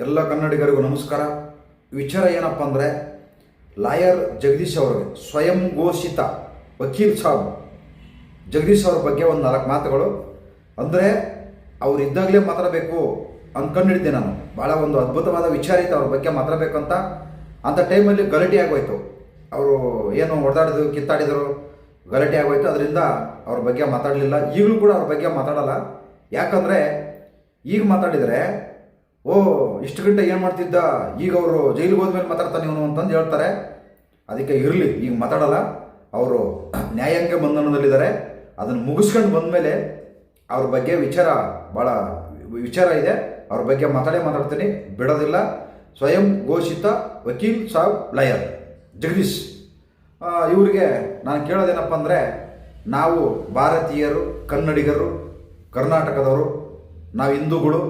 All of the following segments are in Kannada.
ಎಲ್ಲ ಕನ್ನಡಿಗರಿಗೂ ನಮಸ್ಕಾರ. ವಿಚಾರ ಏನಪ್ಪ ಅಂದರೆ, ಲಾಯರ್ ಜಗದೀಶ್ ಅವರಿಗೆ ಸ್ವಯಂ ಘೋಷಿತ ವಕೀಲ್ ಸಾಬ್. ಜಗದೀಶ್ ಅವ್ರ ಬಗ್ಗೆ ಒಂದು ನಾಲ್ಕು ಮಾತುಗಳು. ಅಂದರೆ, ಅವ್ರು ಇದ್ದಾಗಲೇ ಮಾತಾಡಬೇಕು ಅಂದ್ಕೊಂಡಿದ್ದೆ ನಾನು. ಭಾಳ ಒಂದು ಅದ್ಭುತವಾದ ವಿಚಾರ ಇತ್ತು ಅವ್ರ ಬಗ್ಗೆ ಮಾತಾಡಬೇಕು ಅಂತ. ಅಂಥ ಟೈಮಲ್ಲಿ ಗಲಾಟೆ ಆಗೋಯ್ತು. ಅವರು ಏನು ಹೊಡೆದಾಡಿದ್ರು ಕಿತ್ತಾಡಿದರು, ಗಲಾಟೆ ಆಗೋಯ್ತು. ಅದರಿಂದ ಅವ್ರ ಬಗ್ಗೆ ಮಾತಾಡಲಿಲ್ಲ. ಈಗಲೂ ಕೂಡ ಅವ್ರ ಬಗ್ಗೆ ಮಾತಾಡಲ್ಲ. ಯಾಕಂದರೆ, ಈಗ ಮಾತಾಡಿದರೆ ಓ, ಇಷ್ಟು ಗಂಟೆ ಏನು ಮಾಡ್ತಿದ್ದ? ಈಗ ಅವರು ಜೈಲಿಗೆ ಹೋದ್ಮೇಲೆ ಮಾತಾಡ್ತಾನೆ ಇವನು ಅಂತಂದು ಹೇಳ್ತಾರೆ. ಅದಕ್ಕೆ ಇರಲಿ, ಈಗ ಮಾತಾಡಲ್ಲ. ಅವರು ನ್ಯಾಯಾಂಗ ಬಂಧನದಲ್ಲಿದ್ದಾರೆ. ಅದನ್ನು ಮುಗಿಸ್ಕೊಂಡು ಬಂದಮೇಲೆ ಅವ್ರ ಬಗ್ಗೆ ವಿಚಾರ ಭಾಳ ವಿಚಾರ ಇದೆ. ಅವ್ರ ಬಗ್ಗೆ ಮಾತಾಡೇ ಮಾತಾಡ್ತೀನಿ. ಬಿಡೋದಿಲ್ಲ. ಸ್ವಯಂ ಘೋಷಿತ ವಕೀಲ್ ಸಾಬ್ ಲಯರ್. ಜಗದೀಶ್ ಇವರಿಗೆ ಇವ್ರಿಗೆ ನಾನು ಕೇಳೋದೇನಪ್ಪ ಅಂದರೆ, ನಾವು ಭಾರತೀಯರು, ಕನ್ನಡಿಗರು, ಕರ್ನಾಟಕದವರು ನಾವು ಹಿಂದೂಗಳು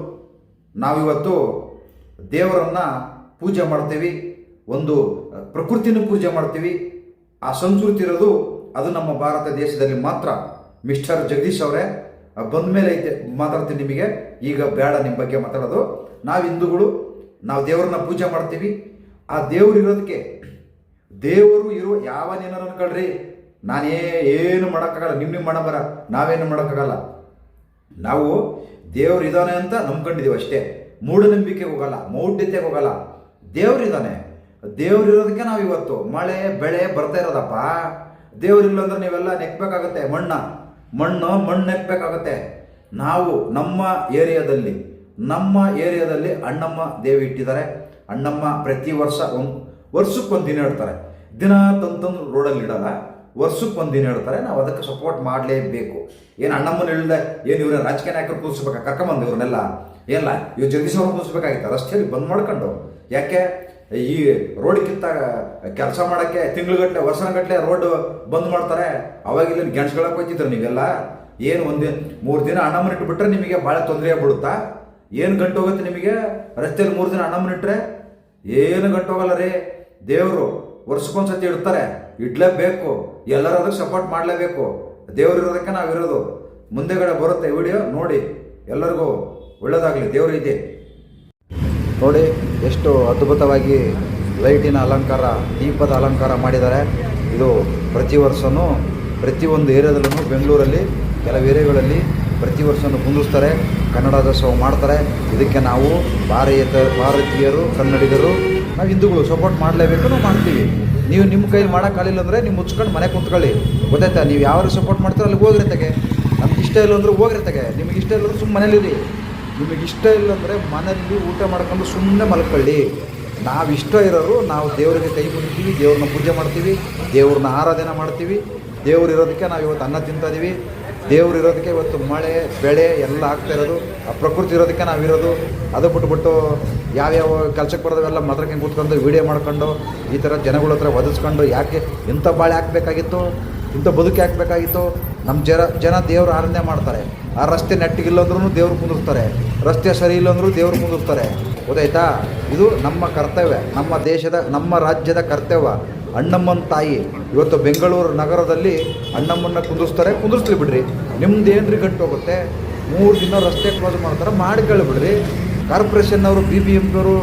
ನಾವಿವತ್ತು ದೇವರನ್ನು ಪೂಜೆ ಮಾಡ್ತೀವಿ, ಒಂದು ಪ್ರಕೃತಿನ ಪೂಜೆ ಮಾಡ್ತೀವಿ. ಆ ಸಂಸ್ಕೃತಿ ಇರೋದು ಅದು ನಮ್ಮ ಭಾರತ ದೇಶದಲ್ಲಿ ಮಾತ್ರ. ಮಿಸ್ಟರ್ ಜಗದೀಶ್ ಅವರೇ ಬಂದ ಮೇಲೆ ಐತೆ ಮಾತಾಡ್ತೀನಿ ನಿಮಗೆ. ಈಗ ಬೇಡ ನಿಮ್ಮ ಬಗ್ಗೆ ಮಾತಾಡೋದು. ನಾವು ಹಿಂದೂಗಳು, ನಾವು ದೇವರನ್ನ ಪೂಜೆ ಮಾಡ್ತೀವಿ. ಆ ದೇವರು ಇರೋದಕ್ಕೆ, ದೇವರು ಇರೋ ಯಾವ ಅನ್ಕೊಳ್ರಿ ನಾನೇ ಏನು ಮಾಡೋಕ್ಕಾಗಲ್ಲ. ನಿಮ್ಮ ನಿಮ್ಮ ಮಾಡಬರ ನಾವೇನು ಮಾಡೋಕ್ಕಾಗಲ್ಲ. ನಾವು ದೇವ್ರು ಇದ್ದಾನೆ ಅಂತ ನಂಬ್ಕೊಂಡಿದ್ದೀವಿ ಅಷ್ಟೇ. ಮೂಢನಂಬಿಕೆಗೆ ಹೋಗಲ್ಲ, ಮೌಢ್ಯತೆಗೆ ಹೋಗಲ್ಲ. ದೇವರಿದ್ದಾನೆ. ದೇವರಿರೋದಕ್ಕೆ ನಾವು ಇವತ್ತು ಮಳೆ, ಬೆಳೆ ಬರ್ತಾ ಇರೋದಪ್ಪ. ದೇವರಿಲ್ಲ ಅಂದ್ರೆ ನೀವೆಲ್ಲ ನೆಕ್ಬೇಕಾಗತ್ತೆ ಮಣ್ಣ. ಮಣ್ಣು ಮಣ್ಣು ನೆಕ್ಬೇಕಾಗತ್ತೆ. ನಾವು ನಮ್ಮ ಏರಿಯಾದಲ್ಲಿ ನಮ್ಮ ಏರಿಯಾದಲ್ಲಿ ಅಣ್ಣಮ್ಮ ದೇವಿ ಇಟ್ಟಿದ್ದಾರೆ. ಅಣ್ಣಮ್ಮ ಪ್ರತಿ ವರ್ಷ ಒಂದು, ವರ್ಷಕ್ಕೊಂದು ದಿನ ಇಡ್ತಾರೆ. ದಿನ ತಂದು ತಂದು ರೋಡಲ್ಲಿ ಇಡಲ್ಲ. ವರ್ಷಕ್ಕೆ ಒಂದು ದಿನ ಹೇಳ್ತಾರೆ, ನಾವು ಅದಕ್ಕೆ ಸಪೋರ್ಟ್ ಮಾಡಲೇಬೇಕು. ಏನು ಅಣ್ಣಮ್ಮನ ಹೇಳಿದೆ ಏನು ಇವ್ರ ರಾಜಕೀಯ ನಾಯಕರು ಕೂರಿಸ್ಬೇಕಾ? ಕರ್ಕೊಂಬಂದು ಇವ್ರನ್ನೆಲ್ಲ. ಏನಿಲ್ಲ ಇವ್ರು ಜಗದೀಶ್ ಅವ್ರು ಕೂರಿಸ್ಬೇಕಾಗಿತ್ತು ರಸ್ತೆಯಲ್ಲಿ ಬಂದ್ ಮಾಡ್ಕೊಂಡು. ಯಾಕೆ? ಈ ರೋಡ್ಗಿಂತ ಕೆಲಸ ಮಾಡೋಕ್ಕೆ ತಿಂಗ್ಳುಗಟ್ಟಲೆ ವರ್ಷಗಟ್ಟಲೆ ರೋಡ್ ಬಂದ್ ಮಾಡ್ತಾರೆ. ಅವಾಗ ಇಲ್ಲಿ ಗೆಣಸ್ಗಳಕ್ಕೆ ಹೋಗ್ತಿದ್ರು ನೀವೆಲ್ಲ. ಏನು ಒಂದು ಮೂರು ದಿನ ಅಣ್ಣಮ್ಮನ ಇಟ್ಬಿಟ್ರೆ ನಿಮಗೆ ಭಾಳ ತೊಂದರೆ ಬಿಡುತ್ತಾ ಏನು ಗಂಟು ಹೋಗುತ್ತೆ ನಿಮಗೆ? ರಸ್ತೆಯಲ್ಲಿ ಮೂರು ದಿನ ಅಣ್ಣಮ್ಮನ ಇಟ್ಟರೆ ಏನು ಗಂಟು ಹೋಗಲ್ಲ ರೀ. ದೇವರು ವರ್ಷಕ್ಕೊಂದ್ಸತಿ ಇಡ್ತಾರೆ. ಇಡ್ಲೇಬೇಕು. ಎಲ್ಲರೂ ಅದಕ್ಕೆ ಸಪೋರ್ಟ್ ಮಾಡಲೇಬೇಕು. ದೇವರಿರೋದಕ್ಕೆ ಇರೋದಕ್ಕೆ ನಾವಿರೋದು. ಮುಂದೆಗಡೆ ಬರುತ್ತೆ ವಿಡಿಯೋ, ನೋಡಿ. ಎಲ್ಲರಿಗೂ ಒಳ್ಳೆಯದಾಗಲಿ ದೇವರು ಇದೆ. ನೋಡಿ, ಎಷ್ಟು ಅದ್ಭುತವಾಗಿ ಲೈಟಿನ ಅಲಂಕಾರ, ದೀಪದ ಅಲಂಕಾರ ಮಾಡಿದ್ದಾರೆ. ಇದು ಪ್ರತಿ ವರ್ಷವೂ ಪ್ರತಿಯೊಂದು ಏರಿಯಾದಲ್ಲೂ ಬೆಂಗಳೂರಲ್ಲಿ, ಕೆಲವು ಏರಿಯಾಗಳಲ್ಲಿ ಪ್ರತಿ ವರ್ಷವೂ ಕುಂದಿಸ್ತಾರೆ. ಕನ್ನಡೋತ್ಸವ ಮಾಡ್ತಾರೆ. ಇದಕ್ಕೆ ನಾವು ಭಾರತೀಯ ಭಾರತೀಯರು, ಕನ್ನಡಿಗರು ನಾವು ಹಿಂದೂಗಳು ಸಪೋರ್ಟ್ ಮಾಡಲೇಬೇಕು ನಾವು ಮಾಡ್ತೀವಿ. ನೀವು ನಿಮ್ಮ ಕೈಲಿ ಮಾಡೋಕ್ಕಾಗಲಿಲ್ಲ ಅಂದರೆ ನೀವು ಮುಚ್ಕೊಂಡು ಮನೆ ಕುಂತ್ಕೊಳ್ಳಿ. ಗೊತ್ತಾಯ್ತಾ? ನೀವು ಯಾವ ಸಪೋರ್ಟ್ ಮಾಡ್ತೀರೋ ಅಲ್ಲಿಗೆ ಹೋಗ್ರಿ ತಗೆ. ನಮ್ಗೆ ಇಷ್ಟ ಇಲ್ಲ ಅಂದ್ರೆ ಹೋಗ್ರಿ ತಗೆ. ನಿಮಗೆ ಇಷ್ಟ ಇಲ್ಲ ಅಂದ್ರೆ ಸುಮ್ಮನೆ ಮನೇಲಿರಿ ನಿಮಗೆ ಇಷ್ಟ ಇಲ್ಲ ಅಂದರೆ ಮನೆಯಲ್ಲಿ ಊಟ ಮಾಡ್ಕೊಂಡು ಸುಮ್ಮನೆ ಮಲ್ಕೊಳ್ಳಿ. ನಾವು ಇಷ್ಟ ಇರೋರು ನಾವು ದೇವರಿಗೆ ಕೈ ಮುಗಿತೀವಿ, ದೇವ್ರನ್ನ ಪೂಜೆ ಮಾಡ್ತೀವಿ, ದೇವ್ರನ್ನ ಆರಾಧನೆ ಮಾಡ್ತೀವಿ. ದೇವ್ರು ಇರೋದಕ್ಕೆ ನಾವು ಇವತ್ತು ಅನ್ನ ತಿಂತಿದ್ದೀವಿ ದೇವ್ರು ಇರೋದಕ್ಕೆ ಇವತ್ತು ಮಳೆ, ಬೆಳೆ ಎಲ್ಲ ಆಗ್ತಾ ಇರೋದು, ಆ ಪ್ರಕೃತಿ ಇರೋದಕ್ಕೆ ನಾವಿರೋದು. ಅದು ಬಿಟ್ಬಿಟ್ಟು ಯಾವ್ಯಾವ ಕೆಲಸಕ್ಕೆ ಬರೋದವೆಲ್ಲ ಮದ್ರಕ್ಕೆ ಕೂತ್ಕೊಂಡು ವೀಡಿಯೋ ಮಾಡ್ಕೊಂಡು, ಈ ಥರ ಜನಗಳ ಹತ್ರ ಒದಿಸ್ಕೊಂಡು ಯಾಕೆ ಇಂಥ ಬಾಳೆ ಹಾಕ್ಬೇಕಾಗಿತ್ತು, ಇಂಥ ಬದುಕಿ ಹಾಕ್ಬೇಕಾಗಿತ್ತು. ನಮ್ಮ ಜನ ಜನ ದೇವ್ರ ಆರಾಧನೆ ಮಾಡ್ತಾರೆ. ಆ ರಸ್ತೆ ನೆಟ್ಟಿಗಿಲ್ಲ ಅಂದ್ರೂ ದೇವ್ರು ಕುಂದಿರ್ತಾರೆ. ರಸ್ತೆ ಸರಿ ಇಲ್ಲ ಅಂದ್ರೂ ದೇವ್ರು ಕುಂದಿರ್ತಾರೆ. ಗೊತ್ತಾಯ್ತಾ? ಇದು ನಮ್ಮ ಕರ್ತವ್ಯ, ನಮ್ಮ ದೇಶದ, ನಮ್ಮ ರಾಜ್ಯದ ಕರ್ತವ್ಯ. ಅಣ್ಣಮ್ಮನ ತಾಯಿ, ಇವತ್ತು ಬೆಂಗಳೂರು ನಗರದಲ್ಲಿ ಅಣ್ಣಮ್ಮನ್ನ ಕುಂದಿಸ್ತಾರೆ ಕುಂದಿಸ್ಲಿ ಬಿಡ್ರಿ. ನಿಮ್ದು ಏನ್ರಿ ಗಂಟು ಹೋಗುತ್ತೆ? ಮೂರು ದಿನ ರಸ್ತೆ ಕ್ಲೋಸ್ ಮಾಡ್ತಾರೆ. ಮಾಡ್ಕೊಳ್ಳಿ ಬಿಡ್ರಿ ಕಾರ್ಪೊರೇಷನ್ನವರು ಬಿ ಬಿ ಎಂಪಿಯವರು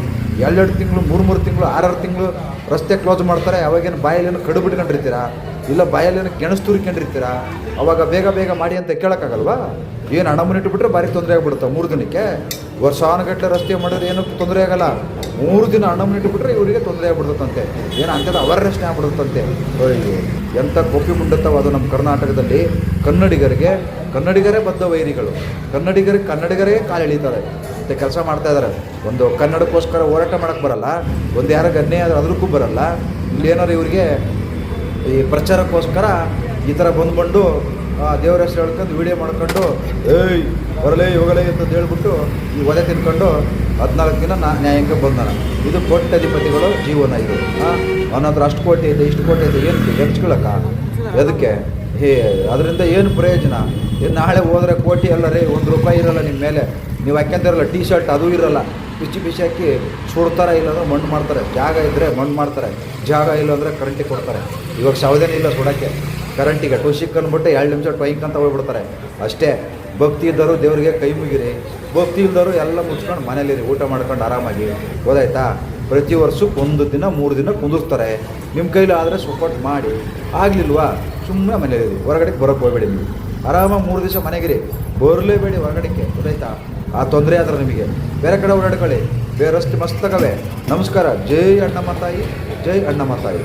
ಎರಡೆರಡು ತಿಂಗಳು, ಮೂರು ಮೂರು ತಿಂಗಳು, ಆರಾರು ತಿಂಗಳು ರಸ್ತೆ ಕ್ಲೋಸ್ ಮಾಡ್ತಾರೆ. ಅವಾಗೇನು ಬಾಯಲ್ಲೇನು ಕಡು ಬಿಟ್ಕೊಂಡಿರ್ತೀರಾ ಇಲ್ಲ ಬಾಯಲ್ಲೇನು ಗೆಣಸು ತುರ್ಕೊಂಡಿರ್ತೀರಾ ಅವಾಗ ಬೇಗ ಬೇಗ ಮಾಡಿ ಅಂತ ಕೇಳೋಕ್ಕಾಗಲ್ವಾ? ಏನು ಅಣ್ಣಮ್ಮನ ಇಟ್ಬಿಟ್ರೆ ಭಾರಿ ತೊಂದರೆ ಆಗಿಬಿಡುತ್ತೆ ಮೂರು ದಿನಕ್ಕೆ? ವರ್ಷಾನುಗಟ್ಟಲೆ ರಸ್ತೆ ಮಾಡಿದ್ರೆ ಏನು ತೊಂದರೆ ಆಗಲ್ಲ. ಮೂರು ದಿನ ಹಣ ಇಟ್ಬಿಟ್ರೆ ಇವರಿಗೆ ತೊಂದರೆ ಆಗ್ಬಿಡುತ್ತಂತೆ ಏನು ಅಂಥದ್ದು ಅವೇರ್ನೆಸ್ನೇ ಆಗ್ಬಿಡುತ್ತಂತೆ ಎಂಥ ಕೊಪ್ಪಿ ಮುಂಡತ್ತವ ಅದು ನಮ್ಮ ಕರ್ನಾಟಕದಲ್ಲಿ ಕನ್ನಡಿಗರಿಗೆ, ಕನ್ನಡಿಗರೇ ಬದ್ಧ ವೈರಿಗಳು ಕನ್ನಡಿಗರಿಗೆ ಕನ್ನಡಿಗರೇ ಕಾಲೆಳಿತಾರೆ ಮತ್ತು ಕೆಲಸ ಮಾಡ್ತಾ ಇದ್ದಾರೆ ಒಂದು ಕನ್ನಡಕ್ಕೋಸ್ಕರ ಹೋರಾಟ ಮಾಡೋಕ್ಕೆ ಬರಲ್ಲ, ಒಂದು ಯಾರಿಗೆ ಅನ್ಯಾಯ ಆದ್ರೆ ಅದಕ್ಕೂ ಬರಲ್ಲ. ಇಲ್ಲಿ ಏನಾದ್ರು ಇವರಿಗೆ ಈ ಪ್ರಚಾರಕ್ಕೋಸ್ಕರ ಈ ಥರ ಬಂದ್ಕೊಂಡು ದೇವ್ರ ಹೆಸರು ಹೇಳ್ಕೊಂಡು ವಿಡಿಯೋ ಮಾಡ್ಕೊಂಡು, ಏಯ್, ಬರಲೇ ಹೋಗಲೇ ಅಂತ ಹೇಳ್ಬಿಟ್ಟು ಈ ಒಲೆ ತಿನ್ಕೊಂಡು ಹದಿನಾಲ್ಕು ದಿನ ನಾ ನ್ಯಾಯಕ್ಕೆ ಬಂದಾನ. ಇದು ಕೋಟ್ಯಾಧಿಪತಿಗಳು ಜೀವನ ಇದು. ಅವನ ಹತ್ರ ಅಷ್ಟು ಕೋಟಿ ಇದೆ, ಇಷ್ಟು ಕೋಟಿ ಇದೆ, ಏನು ಹೆಚ್ಕೊಳಕ ಅದಕ್ಕೆ ಹೇ, ಅದರಿಂದ ಏನು ಪ್ರಯೋಜನ? ಇದು ನಾಳೆ ಹೋದರೆ ಕೋಟಿ ಅಲ್ಲ ರೀ, ಒಂದು ರೂಪಾಯಿ ಇರಲ್ಲ ನಿಮ್ಮ ಮೇಲೆ. ನೀವು ಹಾಕ್ಯಂತಿರಲ್ಲ ಟೀ ಶರ್ಟ್ ಅದು ಇರಲ್ಲ. ಬಿಚ್ಚಿ ಬಿಚ್ಚಿ ಹಾಕಿ ಸುಡ್ತಾರೆ ಇಲ್ಲಾಂದ್ರೆ ಮಣ್ಣು ಮಾಡ್ತಾರೆ. ಜಾಗ ಇದ್ದರೆ ಮಣ್ಣು ಮಾಡ್ತಾರೆ. ಜಾಗ ಇಲ್ಲ ಅಂದರೆ ಕರೆಂಟಿಗೆ ಕೊಡ್ತಾರೆ. ಇವಾಗ ಸೌದೆನೇ ಇಲ್ಲ ಸುಡೋಕ್ಕೆ. ಕರೆಂಟಿಗೆ ಟುಸಿಕ್ ಅಂದ್ಬಿಟ್ಟು ಎರಡು ನಿಮಿಷ ಟೊಯ್ಕ್ ಅಂತ ಹೋಗ್ಬಿಡ್ತಾರೆ. ಅಷ್ಟೇ, ಭಕ್ತಿ ಇದ್ದರು ದೇವರಿಗೆ ಕೈ ಮುಗಿರಿ. ಭಕ್ತಿ ಇಲ್ದವರು ಎಲ್ಲ ಮುಚ್ಕೊಂಡು ಮನೇಲಿರಿ ಊಟ ಮಾಡ್ಕೊಂಡು ಆರಾಮಾಗಿ. ಗೊತ್ತಾಯ್ತಾ? ಪ್ರತಿ ವರ್ಷಕ್ಕೆ ಒಂದು ದಿನ, ಮೂರು ದಿನ ಕುಂದಿರ್ತಾರೆ. ನಿಮ್ಮ ಕೈಲಿ ಆದರೆ ಸಪೋರ್ಟ್ ಮಾಡಿ. ಆಗಲಿಲ್ವಾ? ಸುಮ್ಮನೆ ಮನೇಲಿರಿ ಹೊರಗಡೆಗೆ ಬರೋಕ್ಕೆ ಹೋಗ್ಬೇಡಿ ನೀವು. ಆರಾಮಾಗಿ ಮೂರು ದಿವಸ ಮನೆಗಿರಿ. ಬರಲೇಬೇಡಿ ಹೊರಗಡೆಗೆ, ಗೊತ್ತಾಯ್ತಾ? ಆ ತೊಂದರೆ ಆದ್ರೆ ನಿಮಗೆ. ಬೇರೆ ಕಡೆ ಓಡಾಡ್ಕೊಳ್ಳಿ. ಬೇರೆ ರಸ್ತೆ ಮಸ್ತಕವೇ ನಮಸ್ಕಾರ. ಜೈ ಅಣ್ಣಮ್ಮ ತಾಯಿ. ಜೈ ಅಣ್ಣಮ್ಮ ತಾಯಿ.